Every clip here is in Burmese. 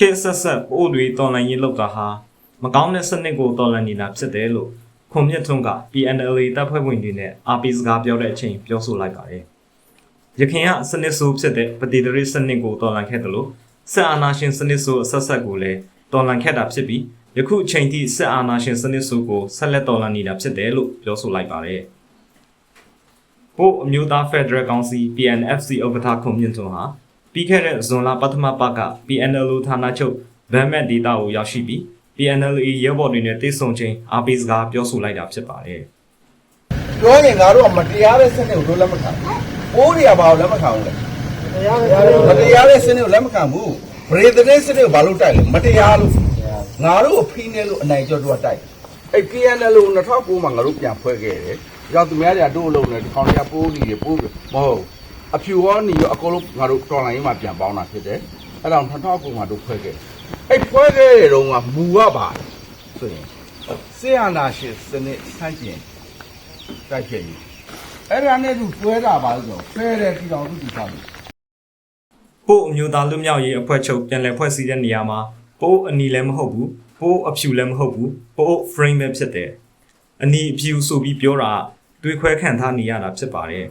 ခေတ်ဆက်ဆက်ပို့တွေတော်လှန်ရေးလုပ်တာဟာမကောင်းတဲ့စနစ်ကိုတော်လှန်နေတာဖြစ်တယ်လို့ခွန်မြတ်ထွန်းက PNLA တပ်ဖွဲ့ဝင်တွေနဲ့ RP စကားပြောတဲ့အချိန်ပြောဆိုလိုက်ပါတယ်။ရခိုင်ကစနစ်ဆိုးဖြစ်တဲ့ပတိတရိစနစ်ကိုတော်လှန်ခဲ့တယ်လို့စစ်အာဏာရှင်စနစ်ဆိုးအဆက်ဆက်ကိုလည်းတော်လှန်ခဲ့တာဖြစ်ပြီးယခုအချိန်ထိစစ်အာဏာရှင်စနစ်ဆိုးကိုဆက်လက်တော်လှန်နေတာဖြစ်တယ်လို့ပြောဆိုလိုက်ပါတယ်။ပို့အမျိုးသားဖက်ဒရယ်ကောင်စီ PNFC ဥက္ကဋ္ဌခွန်မြင့်ထွန်းဟာ ပြီးခဲ့တဲ့ဇွန်လပထမပတ်က PNLO ဌာနချုပ်ဗန်မက်ဒေတာကိုရောက်ရှိပြီး PNLA ရဲဘော်တွေနဲ့တိတ်ဆုံချင်းအားပေးစကားပြောဆိုလိုက်တာဖြစ်ပါတယ်။ပြောရင်ငါတို့ကမတရားတဲ့စနစ်ကိုတို့လက်မခံဘူး။ပိုးတွေကဘာကိုလက်မခံဘူးလဲ။မတရားတဲ့စနစ်ကိုလက်မခံဘူး။ဗရေတတဲ့စနစ်ကိုဘာလို့တိုက်လဲ။မတရားလို့ငါတို့ကိုဖိနေလို့အနိုင်ကျော်တို့ကတိုက်။အဲ့ PNL ကို2009မှာငါတို့ပြန်ဖွဲ့ခဲ့တယ်။ရောက်သူများတွေကတို့လုံးနေဒီကောင်တွေကပိုးနေတယ်ပိုးမဟုတ် အဖြူရောနေရောအကုန်လုံးငါတို့တော်လိုင်းရေးမှာပြန်ပေါင်းတာဖြစ်တယ်။အဲ့ဒါ2009မှာတို့ဖွဲ့ခဲ့တယ်။အဲ့ဖွဲ့ခဲ့တဲ့တုန်းကမူကပါဆိုရင်စေယနာရှင်စနစ်ဆန့်ကျင်တိုက်ဖြစ်ပြီအဲ့ဒါနဲ့သူတွဲတာပါလို့ဆိုဖဲတဲ့ပြည်တော်သူတည်ထားတယ်ပို့အမျိုးသားလူမျိုးရေးအဖွဲ့ချုပ်ပြန်လည်ဖွဲ့စည်းတဲ့နေရာမှာပို့အနီလည်းမဟုတ်ဘူးပို့အဖြူလည်းမဟုတ်ဘူးပို့ frame ပဲဖြစ်တယ်အနီအဖြူဆိုပြီးပြောတာတွေးခွဲခံထားနေရတာဖြစ်ပါတယ်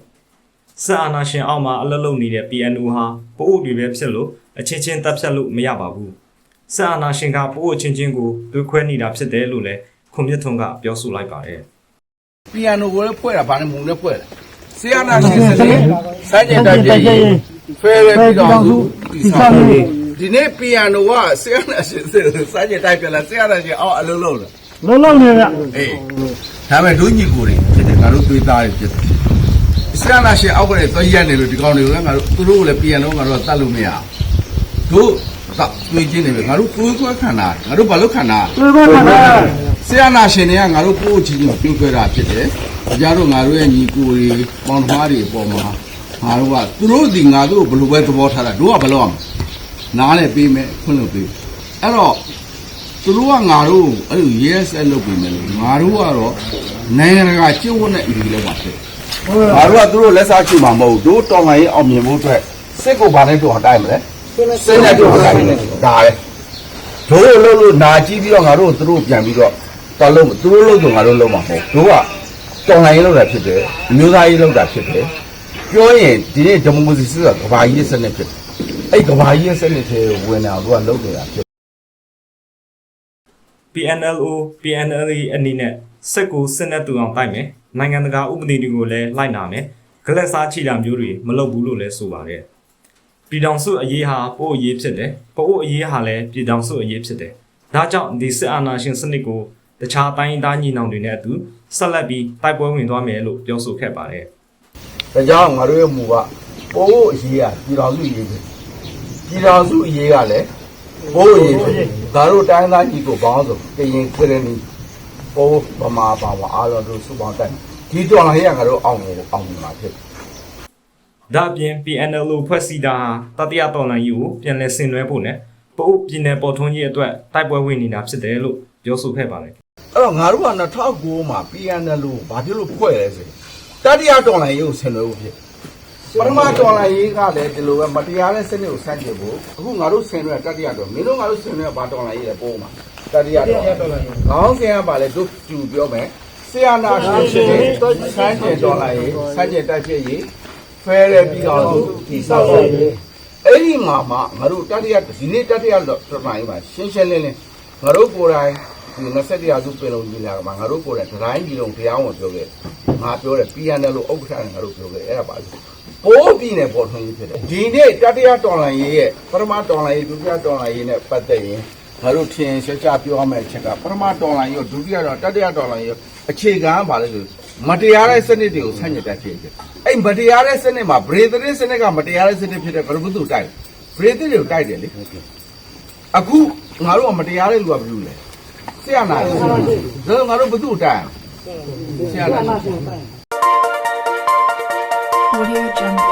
စစ်အာဏာရှင်အောက်မှာအလလုံးနေတဲ့ PNO ဟာပို့တွေပဲဖြစ်လို့အချင်းချင်းတပ်ဖြတ်လို့မရပါဘူးစစ်အာဏာရှင်ကပို့အချင်းချင်းကိုတွေးခွဲနေတာဖြစ်တယ်လို့လည်းခွန်မြတ်ထွန်းကပြောဆိုလိုက်ပါတယ်ပီယန်နိုကိုလည်းဖွဲ့တာဗာနဲ့မုံနဲ့ဖွဲ့တာဆီယနာရှင်စလေးစัจကျင်တိုက်ဖြစ်ရေးဖဲတဲ့ပြည်တော်သူတည်ထားတယ်ဒီနေ့ပီယန်နိုကဆီယနာရှင်စလေးစัจကျင်တိုက်ပြလာဆီယနာရှင်အောက်အလုံးလုံးလားလုံးလုံးနေရအေးဒါပေမဲ့ဒုညီကိုတွေဖြစ်တယ်ငါတို့တွေးသားရဖြစ်တယ် ဆီယနာရှင်အောက်ကလည်းသွေးရက်နေလို့ဒီကောင်တွေကငါတို့သူတို့ကလည်းပီယန်နိုငါတို့ကတတ်လို့မရတို့ကတွေးချင်းနေပဲငါတို့တွေးခွဲခံတာငါတို့ဘာလို့ခံတာတွေ့ပါပါလားဆရာနာရှင်တွေကငါတို့ကိုယ့်အချင်းချင်းပြင်ခွဲတာဖြစ်တယ်။အကြတို့ငါတို့ရဲ့ညီကိုတွေပေါင်းသမားတွေအပေါ်မှာငါတို့ကသူတို့ဒီငါတို့ကိုဘယ်လိုပဲသဘောထားတာတို့ကဘယ်လိုအောင်နားနဲ့ပေးမယ်ခွင့်လို့ပေးအဲ့တော့သူတို့ကငါတို့အဲ့လိုရဲစက်လုပ်ပေးမယ်လို့ငါတို့ကတော့နိုင်ငံတကာကျင့်ဝတ်နဲ့အညီလောက်ပါဖြစ် ငါတို့ကသူတို့လက်စားချူမှာမဟုတ်ဘူးတို့တော်လိုင်းရေးအောင်မြင်ဖို့အတွက်စစ်ကိုဗာနဲ့တို့ဟတိုင်းမလဲစစ်နဲ့တို့ဟတိုင်းတယ်ဒါပဲတို့လို့လို့နာကြည့်ပြီးတော့ငါတို့သူတို့ပြန်ပြီးတော့တော်လုံးသူတို့လို့ဆိုငါတို့လုံးမှာမဟုတ်တို့ကတော်လိုင်းရေးလောက်တာဖြစ်တယ်အမျိုးသားရေးလောက်တာဖြစ်တယ်ပြောရင်ဒီနေ့ဒီမိုကရေစီဆိုတာကဘာကြီးစနစ်ဖြစ်တယ်အဲ့ကဘာကြီးစနစ်တွေဝင်အောင်တို့ကလုပ်နေတာဖြစ် PNLO PNLA အနေနဲ့စက်ကိုစစ်နဲ့တူအောင်တိုက်မယ်နိုင်ငံတကာဥပဒေတွေကိုလည်းလိုက်နာမယ်ဂလက်စားချီတာမျိုးတွေမလုပ်ဘူးလို့လည်းဆိုပါတယ်ပြည်ထောင်စုအရေးဟာပို့အရေးဖြစ်တယ်ပို့အရေးဟာလည်းပြည်ထောင်စုအရေးဖြစ်တယ်ဒါကြောင့်ဒီစစ်အာဏာရှင်စနစ်ကိုတခြားတိုင်းသားညီနောင်တွေနဲ့အတူဆက်လက်ပြီးတိုက်ပွဲဝင်သွားမယ်လို့ပြောဆိုခဲ့ပါတယ်ဒါကြောင့်ငါတို့ရဲ့မူကပိုးအရေးကပြည်တော်စုအရေးဖြစ်ပြည်တော်စုအရေးကလည်း ပိုးအရေးဖြစ်ဒါတို့တိုင်းသားညီကိုပေါင်းဆိုကရင်ခရနီပိုးဗမာပါဝါအားလုံးတို့စုပေါင်းတိုက်ဒီတော်လိုင်းရေးကငါတို့အောင်ကိုအောင်မြင်မှာဖြစ်ဒါအပြင် PNL ဖွဲ့စည်းတာဟာတတိယတော်လှန်ရေးကိုပြန်လည်ဆင်နွှဲဖို့နဲ့ပို့ပြည်နယ်ပေါ်ထွန်းရေးအတွက်တိုက်ပွဲဝင်နေတာဖြစ်တယ်လို့ပြောဆိုခဲ့ပါတယ်အဲ့တော့ငါတို့က2009မှာ PNL လို့ဘာဖြစ်လို့ဖွဲ့လဲဆိုရင်တတိယတော်လိုင်းရေးကိုဆင်နွှဲဖို့ဖြစ် ပထမတော်လိုင်းရေးကလည်းဒီလိုပဲမတရားတဲ့စနစ်ကိုဆန့်ကျင်ဖို့အခုငါတို့ဆင်နွှဲတတိယတော်မင်းတို့ငါတို့ဆင်နွှဲဘာတော်လိုင်းရေးလဲပိုးမှာတတိယတော်ခေါင်းစဉ်ကပါလေတို့ကျူပြောမယ်ဆရာနာရှင်ရှင်ဆန့်ကျင်တော်လိုင်းရေးဆန့်ကျင်တိုက်ဖြစ်ရေးဖဲရဲပြီးတော့ဒီဆောက်ရေးအဲ့ဒီမှာမှငါတို့တတိယဒီနေ့တတိယတော်လိုင်းမှာရှင်းရှင်းလင်းလင်းငါတို့ကိုယ်တိုင်ဒီ27ရာစုပင်လုံးကြီးလာကမှာငါတို့ကိုယ်တိုင်ဒတိုင်းကြီးလုံးတရားဝင်ပြောခဲ့ငါပြောတယ် PNL လို့ဥက္ကဋ္ဌနဲ့ငါတို့ပြောခဲ့အဲ့ဒါပါလို့ ပိုးပြည်နယ်ပေါ်ထွန်းရေးဖြစ်တယ်ဒီနေ့တတိယတော်လှန်ရေးရဲ့ပထမတော်လှန်ရေးဒုတိယတော်လှန်ရေးနဲ့ပတ်သက်ရင်ငါတို့ထင်ရှားရှားပြောရမယ့်အချက်ကပထမတော်လှန်ရေးရောဒုတိယတော်တတိယတော်လှန်ရေးရောအခြေခံကဘာလဲဆိုမတရားတဲ့စနစ်တွေကိုဆန့်ကျင်တက်ဖြစ်တယ်အဲ့မတရားတဲ့စနစ်မှာဗရေသရစ်စနစ်ကမတရားတဲ့စနစ်ဖြစ်တဲ့ဘယ်လိုမှသူတိုက်ဗရေသရစ်တွေကိုတိုက်တယ်လေအခုငါတို့ကမတရားတဲ့လူကဘယ်လိုလဲဆရာနာဒါငါတို့ဘသူ့တိုင်ဆရာနာ Audio Jungle.